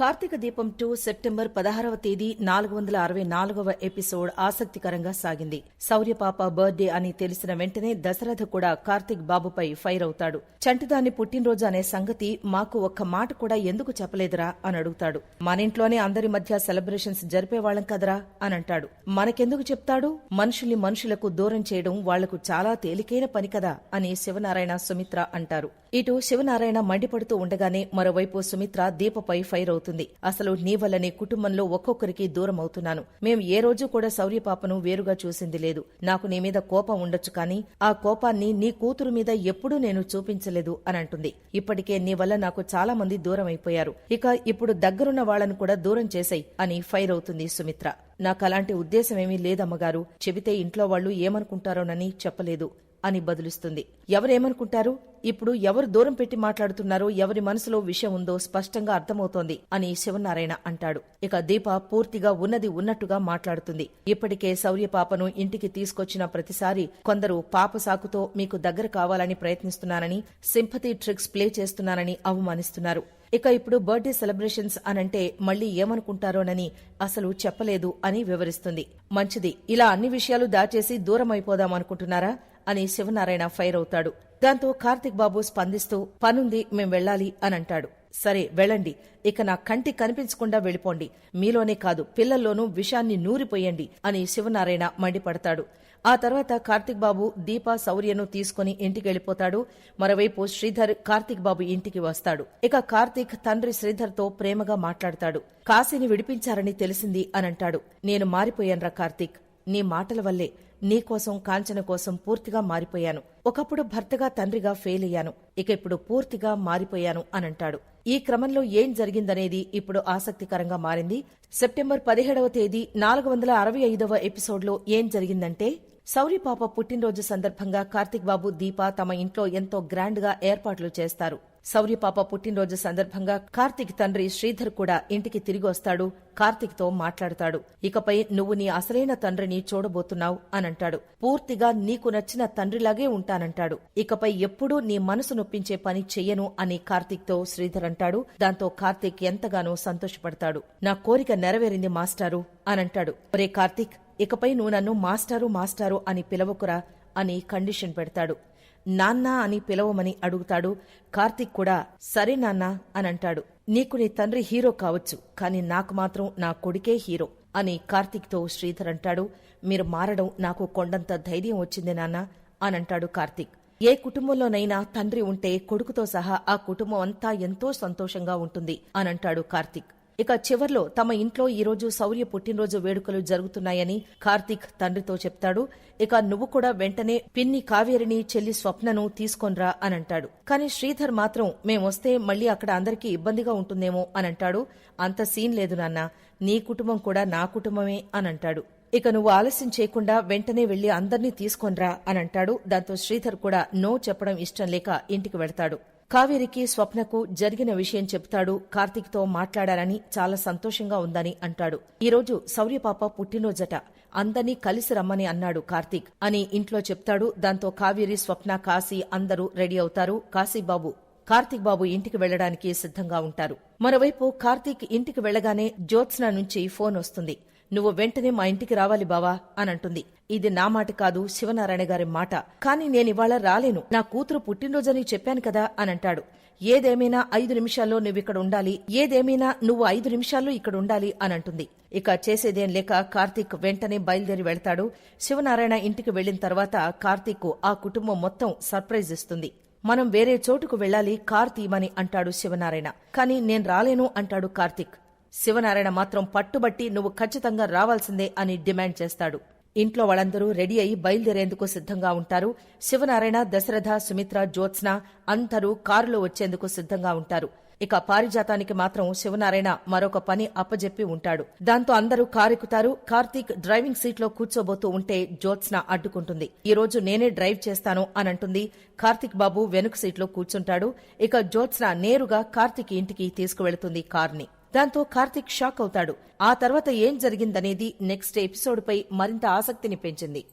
కార్తీక దీపం two September పదహారవ తేదీ నాలుగు వందల అరవై నాలుగవ ఎపిసోడ్ ఆసక్తికరంగా సాగింది. శౌర్యపాప బర్త్డే అని తెలిసిన వెంటనే దశరథ కూడా కార్తీక్ బాబుపై ఫైర్ అవుతాడు. చంటిదాన్ని పుట్టినరోజు అనే సంగతి మాకు ఒక్క మాట కూడా ఎందుకు చెప్పలేదురా అని అడుగుతాడు. మన ఇంట్లోనే అందరి మధ్య సెలబ్రేషన్స్ జరిపేవాళ్ళం కదరా అని అంటాడు. మనకెందుకు చెప్తాడు? మనుషుల్ని మనుషులకు దూరం చేయడం వాళ్ళకు చాలా తేలికైన పని కదా అని శివనారాయణ సుమిత్ర అంటారు. ఇటు శివనారాయణ మండిపడుతూ ఉండగానే మరోవైపు సుమిత్ర దీపపై ఫైర్ అవుతుంది. అసలు నీ వల్లనే కుటుంబంలో ఒక్కొక్కరికి దూరం అవుతున్నాను. మేం ఏ రోజు కూడా శౌర్యపాపను వేరుగా చూసింది లేదు. నాకు నీ మీద కోపం ఉండొచ్చు కానీ ఆ కోపాన్ని నీ కూతురు మీద ఎప్పుడూ నేను చూపించలేదు అని అంటుంది. ఇప్పటికే నీ వల్ల నాకు చాలా మంది దూరం అయిపోయారు. ఇక ఇప్పుడు దగ్గరున్న వాళ్ళను కూడా దూరం చేశాయి అని ఫైర్ అవుతుంది సుమిత్ర. నాకు అలాంటి ఉద్దేశమేమీ లేదమ్మగారు. చెబితే ఇంట్లో వాళ్ళు ఏమనుకుంటారోనని చెప్పలేదు. అని బదులిస్తుంది. ఎవరేమనుకుంటారు? ఇప్పుడు ఎవరు దూరం పెట్టి మాట్లాడుతున్నారో ఎవరి మనసులో విషయం ఉందో స్పష్టంగా అర్థమవుతోంది అని శివనారాయణ అంటాడు. ఇక దీప పూర్తిగా ఉన్నది ఉన్నట్టుగా మాట్లాడుతుంది. ఇప్పటికే శౌర్యపాపను ఇంటికి తీసుకొచ్చిన ప్రతిసారి కొందరు పాప సాకుతో మీకు దగ్గర కావాలని ప్రయత్నిస్తున్నానని సింపతి ట్రిక్స్ ప్లే చేస్తున్నానని అవమానిస్తున్నారు. ఇక ఇప్పుడు బర్త్డే సెలబ్రేషన్స్ అనంటే మళ్ళీ ఏమనుకుంటారోనని అసలు చెప్పలేదు అని వివరిస్తుంది. మంచిది. ఇలా అన్ని విషయాలు దాచేసి దూరం అయిపోదామనుకుంటున్నారా అని శివనారాయణ ఫైర్ అవుతాడు. దాంతో కార్తిక్ బాబు స్పందిస్తూ పనుంది మేం వెళ్ళాలి అని అంటాడు సరే వెళ్ళండి. ఇక నా కంటి కనిపించకుండా వెళ్ళిపోండి. మీలోనే కాదు పిల్లల్లోనూ విషాన్ని నూరిపోయండి అని శివనారాయణ మండిపడతాడు. ఆ తర్వాత కార్తిక్ బాబు దీప శౌర్యను తీసుకుని ఇంటికెళ్ళిపోతాడు మరోవైపు శ్రీధర్ కార్తిక్ బాబు ఇంటికి వస్తాడు. ఇక కార్తిక్ తండ్రి శ్రీధర్తో ప్రేమగా మాట్లాడతాడు. కాశీని విడిపించారని తెలిసింది అనంటాడు. నేను మారిపోయాన్రా కార్తిక్. నీ మాటల వల్లే. నీకోసం కాంచన కోసం పూర్తిగా మారిపోయాను. ఒకప్పుడు భర్తగా తండ్రిగా ఫెయిల్ అయ్యాను ఇక ఇప్పుడు పూర్తిగా మారిపోయాను అనంటాడు. ఈ క్రమంలో ఏం జరిగిందనేది ఇప్పుడు ఆసక్తికరంగా మారింది. సెప్టెంబర్ పదిహేడవ తేదీ నాలుగు వందల అరవై ఐదవ ఎపిసోడ్లో ఏం జరిగిందంటే సౌరిపాప పుట్టినరోజు సందర్భంగా కార్తిక్ బాబు దీప తమ ఇంట్లో ఎంతో గ్రాండ్గా ఏర్పాట్లు చేస్తారు. శౌర్యపాప పుట్టినరోజు సందర్భంగా కార్తిక్ తండ్రి శ్రీధర్ కూడా ఇంటికి తిరిగి వస్తాడు. కార్తిక్తో మాట్లాడతాడు. ఇకపై నువ్వు నీ అసలైన తండ్రిని చూడబోతున్నావు అనంటాడు. పూర్తిగా నీకు నచ్చిన తండ్రిలాగే ఉంటానంటాడు. ఇకపై ఎప్పుడూ నీ మనసు నొప్పించే పని చెయ్యను అని కార్తిక్తో శ్రీధర్ అంటాడు. దాంతో కార్తిక్ ఎంతగానో సంతోషపడతాడు. నా కోరిక నెరవేరింది మాస్టారు అనంటాడు. ఒరే కార్తిక్ ఇకపై నువ్వు నన్ను మాస్టారు మాస్టారు అని పిలవకురా అని కండిషన్ పెడతాడు. నాన్నా అని పిలవమని అడుగుతాడు. కార్తిక్ కూడా సరే నాన్నా అని అంటాడు నీకు నీ తండ్రి హీరో కావచ్చు కానీ నాకు మాత్రం నా కొడుకే హీరో అని కార్తిక్తో శ్రీధర్ అంటాడు. మీరు మారడం నాకు కొండంత ధైర్యం వచ్చింది నాన్న అంటాడు కార్తిక్. ఏ కుటుంబంలోనైనా తండ్రి ఉంటే కొడుకుతో సహా ఆ కుటుంబం అంతా ఎంతో సంతోషంగా ఉంటుంది అనంటాడు కార్తిక్. ఇక చివర్లో తమ ఇంట్లో ఈరోజు శౌర్య పుట్టినరోజు వేడుకలు జరుగుతున్నాయని కార్తీక్ తండ్రితో చెప్తాడు. ఇక నువ్వు కూడా వెంటనే పిన్ని కావేరిని చెల్లి స్వప్నను తీసుకొన్రా అనంటాడు. కాని శ్రీధర్ మాత్రం మేమొస్తే మళ్ళీ అక్కడ అందరికీ ఇబ్బందిగా ఉంటుందేమో అనంటాడు. అంత సీన్ లేదు నాన్న. నీ కుటుంబం కూడా నా కుటుంబమే అనంటాడు. ఇక నువ్వు ఆలస్యం చేయకుండా వెంటనే వెళ్ళి అందర్నీ అని అనంటాడు. దాంతో శ్రీధర్ కూడా నో చెప్పడం ఇష్టం లేక ఇంటికి వెళ్తాడు. కావేరికి స్వప్నకు జరిగిన విషయం చెప్తాడు కార్తీక్తో మాట్లాడారని చాలా సంతోషంగా ఉందని అంటాడు. ఈరోజు శౌర్యపాప పుట్టినరోజట. అందర్నీ కలిసి రమ్మని అన్నాడు కార్తీక్ అని ఇంట్లో చెప్తాడు. దాంతో కావేరి స్వప్న కాశీ అందరూ రెడీ అవుతారు. కాశీబాబు కార్తీక్ బాబు ఇంటికి వెళ్ళడానికి సిద్ధంగా ఉంటారు. మరోవైపు కార్తీక్ ఇంటికి వెళ్ళగానే జ్యోత్స్న నుంచి ఫోన్ వస్తుంది. నువ్వు వెంటనే మా ఇంటికి రావాలి బావా అనంటుంది. ఇది నా మాట కాదు శివనారాయణ గారి మాట. కాని నేనివాళ రాలేను. నా కూతురు పుట్టినరోజని చెప్పాను కదా అని అంటాడు ఏదేమైనా ఐదు నిమిషాల్లో నువ్విక్కడ ఉండాలి. ఏదేమైనా నువ్వు ఐదు నిమిషాల్లో ఇక్కడ ఉండాలి అనంటుంది. ఇక చేసేదేం లేక కార్తీక్ వెంటనే బయలుదేరి వెళ్తాడు. శివనారాయణ ఇంటికి వెళ్ళిన తర్వాత కార్తీక్ ఆ కుటుంబం మొత్తం సర్ప్రైజ్ ఇస్తుంది. మనం వేరే చోటుకు వెళ్ళాలి కార్ తీయమని అంటాడు శివనారాయణ. కాని నేను రాలేను అంటాడు కార్తీక్. శివనారాయణ మాత్రం పట్టుబట్టి నువ్వు ఖచ్చితంగా రావాల్సిందే అని డిమాండ్ చేస్తాడు. ఇంట్లో వాళ్ళందరూ రెడీ అయి బయలుదేరేందుకు సిద్ధంగా ఉంటారు. శివనారాయణ దశరథ సుమిత్ర జ్యోత్స్న అందరూ కారులో వచ్చేందుకు సిద్ధంగా ఉంటారు. ఇక పారిజాతానికి మాత్రం శివనారాయణ మరొక పని అప్పజెప్పి ఉంటాడు. దాంతో అందరూ కారెక్కుతారు. కార్తీక్ డ్రైవింగ్ సీట్లో కూర్చోబోతూ ఉంటే జ్యోత్స్న అడ్డుకుంటుంది. ఈ రోజు నేనే డ్రైవ్ చేస్తాను అనంటుంది. కార్తీక్ బాబు వెనుక సీట్లో కూర్చుంటాడు. ఇక జ్యోత్స్న నేరుగా కార్తీక్ ఇంటికి తీసుకువెళుతుంది కార్ని. దాంతో కార్తిక్ షాక్ అవుతాడు. ఆ తర్వాత ఏం జరిగిందనేది నెక్స్ట్ ఎపిసోడ్ పై మరింత ఆసక్తిని పెంచింది.